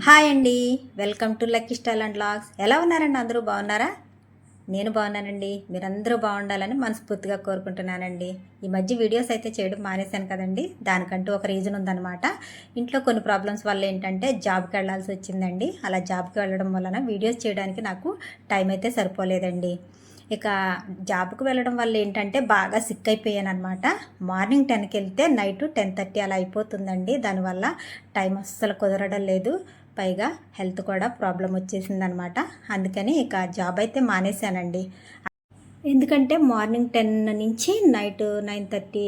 Hi అండి. Welcome to lucky style and logs. ఎలా ఉన్నారండి? అందరూ బాగున్నారా? నేను బాగున్నానండి. మీరందరూ బాగుండాలని మనస్ఫూర్తిగా కోరుకుంటున్నానండి. ఈ మధ్య వీడియోస్ అయితే చేయడం మానేశాను కదండి. దానికంటూ ఒక రీజన్ ఉందన్నమాట. ఇంట్లో కొన్ని ప్రాబ్లమ్స్ వల్ల ఏంటంటే జాబ్కి వెళ్ళాల్సి వచ్చిందండి. అలా జాబ్కి వెళ్ళడం వలన వీడియోస్ చేయడానికి నాకు టైం అయితే సరిపోలేదండి. ఇక జాబ్కి వెళ్ళడం వల్ల ఏంటంటే బాగా సిక్ అయిపోయాను అనమాట మార్నింగ్ టెన్కి వెళ్తే నైట్ టెన్ థర్టీ అలా అయిపోతుందండి. దానివల్ల టైం అస్సలు కుదరడం లేదు. పైగా హెల్త్ కూడా ప్రాబ్లం వచ్చేసిందనమాట. అందుకని ఇక జాబ్ అయితే మానేశానండి. ఎందుకంటే మార్నింగ్ టెన్ నుంచి నైట్ నైన్ థర్టీ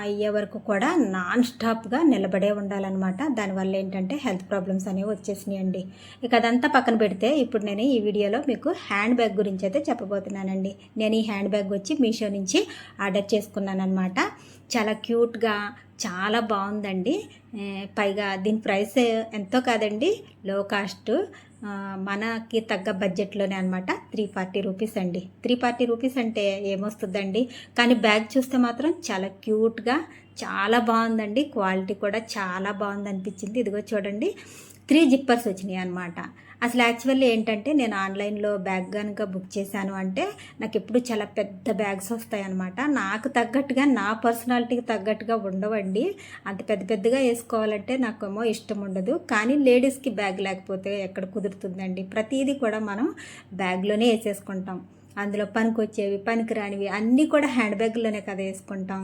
అయ్యే వరకు కూడా నాన్ స్టాప్గా నిలబడే ఉండాలన్నమాట. దానివల్ల ఏంటంటే హెల్త్ ప్రాబ్లమ్స్ అనేవి వచ్చేసినాయండి. ఇక అదంతా పక్కన పెడితే ఇప్పుడు నేను ఈ వీడియోలో మీకు హ్యాండ్ బ్యాగ్ గురించి అయితే చెప్పబోతున్నానండి. నేను ఈ హ్యాండ్ బ్యాగ్ వచ్చి మీషో నుంచి ఆర్డర్ చేసుకున్నాను అనమాట చాలా క్యూట్గా చాలా బాగుందండి. పైగా దీని ప్రైస్ ఎంతో కాదండి లో కాస్ట్ మనకి తగ్గ బడ్జెట్లోనే అనమాట త్రీ ఫార్టీ రూపీస్ అండి. త్రీ ఫార్టీ రూపీస్ అంటే ఏమొస్తుందండి? కానీ బ్యాగ్ చూస్తే మాత్రం చాలా క్యూట్ క్యూట్గా చాలా బాగుందండి. క్వాలిటీ కూడా చాలా బాగుంది అనిపించింది ఇదిగో చూడండి. త్రీ జిప్పర్స్ వచ్చినాయి అనమాట అసలు యాక్చువల్లీ ఏంటంటే నేను ఆన్లైన్లో బ్యాగ్ కనుక బుక్ చేశాను అంటే నాకు ఎప్పుడు చాలా పెద్ద బ్యాగ్స్ వస్తాయి అనమాట నాకు తగ్గట్టుగా నా పర్సనాలిటీకి తగ్గట్టుగా ఉండవండి. అంత పెద్ద పెద్దగా వేసుకోవాలంటే నాకేమో ఇష్టం ఉండదు. కానీ లేడీస్కి బ్యాగ్ లేకపోతే ఎక్కడ కుదురుతుందండి? ప్రతిదీ కూడా మనం బ్యాగ్లోనే వేసేసుకుంటాం. అందులో పనికి వచ్చేవి అన్నీ కూడా హ్యాండ్ బ్యాగ్లోనే కదా వేసుకుంటాం.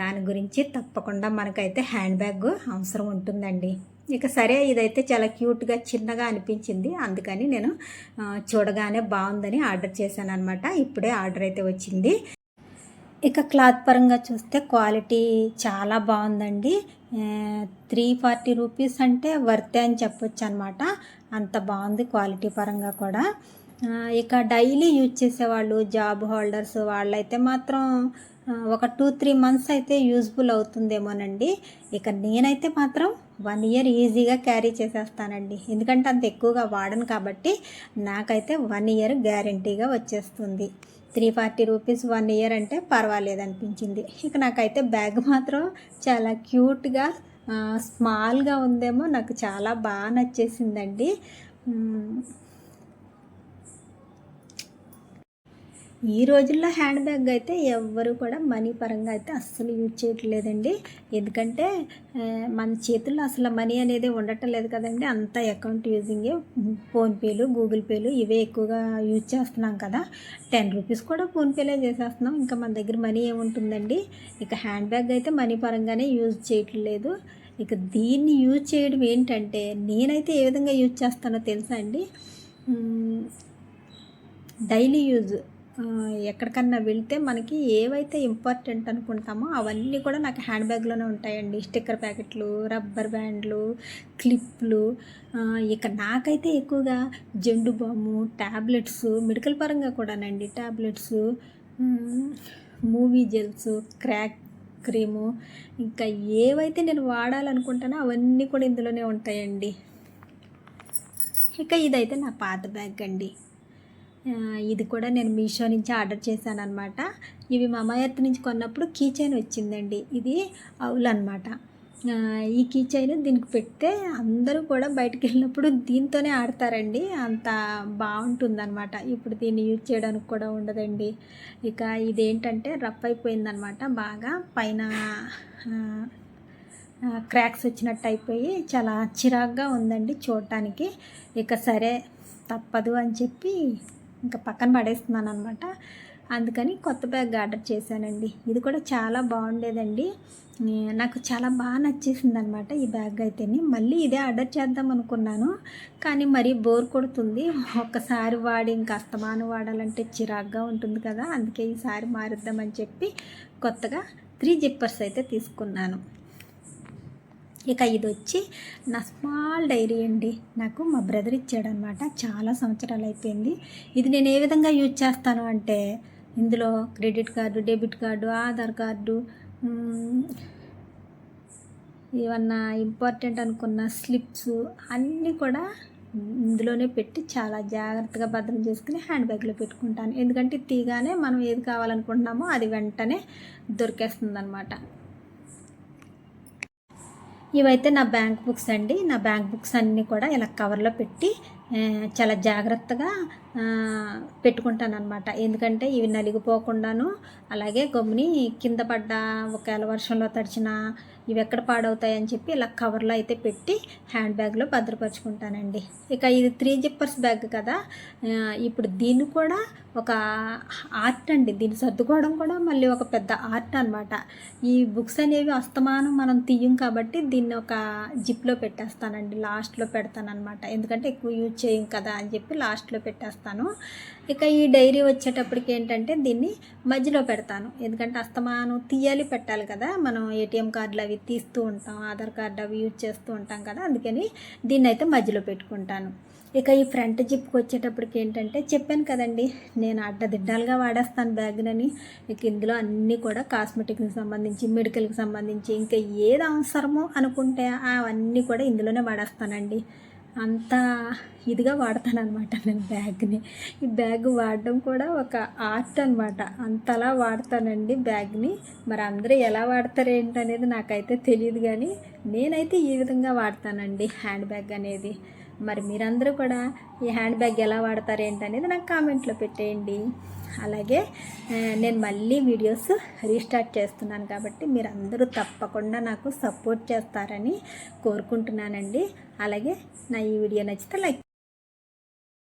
దాని గురించి తప్పకుండా మనకైతే హ్యాండ్ బ్యాగ్ అవసరం ఉంటుందండి. ఇక సరే ఇదైతే చాలా క్యూట్గా చిన్నగా అనిపించింది. అందుకని నేను చూడగానే బాగుందని ఆర్డర్ చేశాను అనమాట ఇప్పుడే ఆర్డర్ అయితే వచ్చింది. ఇక క్లాత్ పరంగా చూస్తే క్వాలిటీ చాలా బాగుందండి. త్రీ ఫార్టీ రూపీస్ అంటే వర్తే అని చెప్పొచ్చు అనమాట అంత బాగుంది క్వాలిటీ పరంగా కూడా. ఇక డైలీ యూజ్ చేసేవాళ్ళు జాబ్ హోల్డర్స్ వాళ్ళైతే మాత్రం ఒక టూ త్రీ మంత్స్ అయితే యూజ్ఫుల్ అవుతుందేమోనండి. ఇక నేనైతే మాత్రం వన్ ఇయర్ ఈజీగా క్యారీ చేసేస్తానండి. ఎందుకంటే అంత ఎక్కువగా వాడను కాబట్టి నాకైతే వన్ ఇయర్ గ్యారంటీగా వచ్చేస్తుంది. Three forty rupees one year అంటే పర్వాలేదు అనిపించింది ఇక నాకైతే బ్యాగ్ మాత్రం చాలా క్యూట్గా స్మాల్గా ఉందేమో నాకు చాలా బాగా నచ్చేసిందండి. ఈ రోజుల్లో హ్యాండ్ బ్యాగ్ అయితే ఎవ్వరు కూడా మనీ పరంగా అయితే అస్సలు యూజ్ చేయట్లేదండి. ఎందుకంటే మన చేతుల్లో అసలు మనీ అనేది ఉండటం లేదు కదండి. అంతా అకౌంట్ యూజింగే ఫోన్పేలు గూగుల్ పేలు ఇవే ఎక్కువగా యూజ్ చేస్తున్నాం కదా. టెన్ రూపీస్ కూడా ఫోన్పేలే చేసేస్తున్నాం. ఇంకా మన దగ్గర మనీ ఏముంటుందండి? ఇక హ్యాండ్ బ్యాగ్ అయితే మనీ పరంగానే యూజ్ చేయట్లేదు. ఇక దీన్ని యూజ్ చేయడం ఏంటంటే నేనైతే ఏ విధంగా యూజ్ చేస్తానో తెలుసా అండి? డైలీ యూజ్ ఎక్కడికన్నా వెళ్తే మనకి ఏవైతే ఇంపార్టెంట్ అనుకుంటామో అవన్నీ కూడా నాకు హ్యాండ్ బ్యాగ్లోనే ఉంటాయండి. స్టిక్కర్ ప్యాకెట్లు రబ్బర్ బ్యాండ్లు క్లిప్లు. ఇక నాకైతే ఎక్కువగా జెండు బాము ట్యాబ్లెట్స్ మెడికల్ పరంగా కూడానండి. Tablets Moov gels crack cream ఇంకా ఏవైతే నేను వాడాలనుకుంటానో అవన్నీ కూడా ఇందులోనే ఉంటాయండి. ఇక ఇదైతే నా పాత బ్యాగ్ అండి. ఇది కూడా నేను మీషో నుంచి ఆర్డర్ చేశాను అనమాట ఇవి మా ఎర్త్ నుంచి కొన్నప్పుడు కీ చైన్ వచ్చిందండి. ఇది అవులు అనమాట ఈ కీ చైన్ దీనికి పెడితే అందరూ కూడా బయటకు వెళ్ళినప్పుడు దీంతోనే ఆడతారండి. అంత బాగుంటుందన్నమాట. ఇప్పుడు దీన్ని యూజ్ చేయడానికి కూడా ఉండదండి. ఇక ఇదేంటంటే రఫ్ అయిపోయిందనమాట బాగా పైన క్రాక్స్ వచ్చినట్టు అయిపోయి చాలా చిరాగ్గా ఉందండి చూడటానికి. ఇక సరే తప్పదు అని చెప్పి ఇంకా పక్కన పడేస్తున్నాను అనమాట అందుకని కొత్త బ్యాగ్ ఆర్డర్ చేశానండి. ఇది కూడా చాలా బాగుండేదండి. నాకు చాలా బాగా నచ్చేసింది అనమాట ఈ బ్యాగ్ అయితేనే. మళ్ళీ ఇదే ఆర్డర్ చేద్దాం అనుకున్నాను. కానీ మరీ బోర్ కొడుతుంది. ఒక్కసారి వాడి ఇంకా అస్తమానం వాడాలంటే చిరాగ్గా ఉంటుంది కదా. అందుకే ఈసారి మారుద్దామని చెప్పి కొత్తగా త్రీ జిప్పర్స్ అయితే తీసుకున్నాను. ఇక ఇది వచ్చి నా స్మాల్ డైరీ అండి. నాకు మా బ్రదర్ ఇచ్చాడనమాట. చాలా సంవత్సరాలు అయిపోయింది ఇది నేను ఏ విధంగా యూజ్ చేస్తాను అంటే ఇందులో credit card debit card Aadhaar card ఏమన్నా ఇంపార్టెంట్ అనుకున్న స్లిప్స్ అన్నీ కూడా ఇందులోనే పెట్టి చాలా జాగ్రత్తగా భద్రం చేసుకుని హ్యాండ్ బ్యాగ్లో పెట్టుకుంటాను. ఎందుకంటే తీగానే మనం ఏది కావాలనుకుంటున్నామో అది వెంటనే దొరికేస్తుంది అనమాట ఇవైతే నా బ్యాంక్ బుక్స్ అండి. నా బ్యాంక్ బుక్స్ అన్నీ కూడా ఇలా కవర్లో పెట్టి చాలా జాగ్రత్తగా పెట్టుకుంటాను అనమాట ఎందుకంటే ఇవి నలిగిపోకుండాను అలాగే గమ్ముని కింద పడ్డ ఒకవేళ వర్షంలో తడిచిన ఇవి ఎక్కడ పాడవుతాయని చెప్పి ఇలా కవర్లో అయితే పెట్టి హ్యాండ్ బ్యాగ్లో భద్రపరుచుకుంటానండి. ఇక ఇది త్రీ జిప్పర్స్ బ్యాగ్ కదా. ఇప్పుడు దీన్ని కూడా ఒక ఆర్ట్ అండి. దీన్ని సర్దుకోవడం కూడా మళ్ళీ ఒక పెద్ద ఆర్ట్ అనమాట ఈ బుక్స్ అనేవి అస్తమానం మనం తీయం కాబట్టి దీన్ని ఒక జిప్లో పెట్టేస్తానండి. లాస్ట్లో పెడతానమాట ఎందుకంటే ఎక్కువ యూజ్ చేయం కదా అని చెప్పి లాస్ట్లో పెట్టేస్తాను. ఇక ఈ డైరీ వచ్చేటప్పటికి ఏంటంటే దీన్ని మధ్యలో పెడతాను. ఎందుకంటే అస్తమానం తీయాలి పెట్టాలి కదా. మనం ఏటీఎం కార్డులు అవి తీస్తూ ఉంటాం ఆధార్ కార్డు అవి యూజ్ చేస్తూ ఉంటాం కదా. అందుకని దీన్ని అయితే మధ్యలో పెట్టుకుంటాను. ఇక ఈ ఫ్రంట్ జిప్కి వచ్చేటప్పటికి ఏంటంటే చెప్పాను కదండి నేను అడ్డదిడ్డాలుగా వాడేస్తాను బ్యాగ్నని. ఇక ఇందులో అన్నీ కూడా కాస్మెటిక్కి సంబంధించి మెడికల్కి సంబంధించి ఇంకా ఏది అవసరమో అనుకుంటే అవన్నీ కూడా ఇందులోనే వాడేస్తానండి. అంత ఇదిగా వాడతాను అనమాట నేను బ్యాగ్ని. ఈ బ్యాగ్ వాడడం కూడా ఒక ఆర్ట్ అనమాట అంతలా వాడతానండి బ్యాగ్ని. మరి అందరూ ఎలా వాడతారు ఏంటనేది నాకైతే తెలియదు కానీ నేనైతే ఈ విధంగా వాడతానండి హ్యాండ్ బ్యాగ్ అనేది. మరి మీరందరూ కూడా ఈ హ్యాండ్ బ్యాగ్ ఎలా వాడతారేంటి అనేది నాకు కామెంట్లో పెట్టేయండి. అలాగే నేను మళ్ళీ వీడియోస్ రీస్టార్ట్ చేస్తున్నాను కాబట్టి మీరు అందరూ తప్పకుండా నాకు సపోర్ట్ చేస్తారని కోరుకుంటున్నానండి. అలాగే నా ఈ వీడియో నచ్చితే లైక్